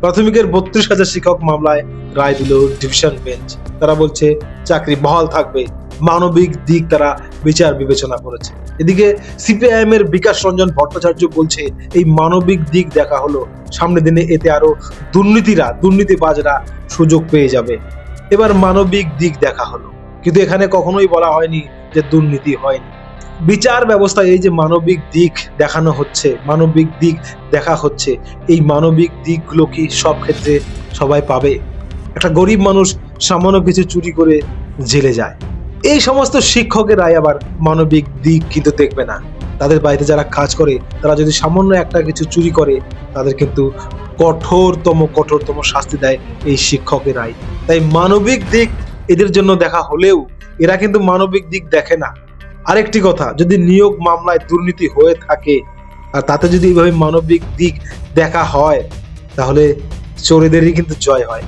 প্রাথমিকের বত্রিশ হাজার শিক্ষক মামলায় রায় দিল ডিভিশন বেঞ্চ। তারা বলছে, চাকরি বহাল থাকবে। মানবিক দিক তারা বিচার বিবেচনা করেছে। এদিকে সিপিআইএম এর বিকাশ রঞ্জন ভট্টাচার্য বলছে, এই মানবিক দিক দেখা হলো। সামনের দিনে এতে আরও দুর্নীতিরা, দুর্নীতিবাজরা সুযোগ পেয়ে যাবে। এবার মানবিক দিক দেখা হলো। কিন্তু এখানে কখনোই বলা হয়নি যে দুর্নীতি হয়নি। বিচার ব্যবস্থা এই যে মানবিক দিক দেখানো হচ্ছে, মানবিক দিক দেখা হচ্ছে, এই মানবিক দিকগুলো কি সব ক্ষেত্রে সবাই পাবে? একটা গরিব মানুষ সামান্য কিছু চুরি করে জেলে যায়। এই সমস্ত শিক্ষকেরাই আবার মানবিক দিক কিন্তু দেখবে না। তাদের বাড়িতে যারা কাজ করে, তারা যদি সামান্য একটা কিছু চুরি করে, তাদের কিন্তু কঠোরতম কঠোরতম শাস্তি দেয় এই শিক্ষকেরাই। তাই মানবিক দিক এদের জন্য দেখা হলেও এরা কিন্তু মানবিক দিক দেখে না। আরেকটি কথা, যদি নিয়োগ মামলায় দুর্নীতি হয়ে থাকে আর তাতে যদি এইভাবে মানবিক দিক দেখা হয়, তাহলে চোরেদেরই কিন্তু জয় হয়।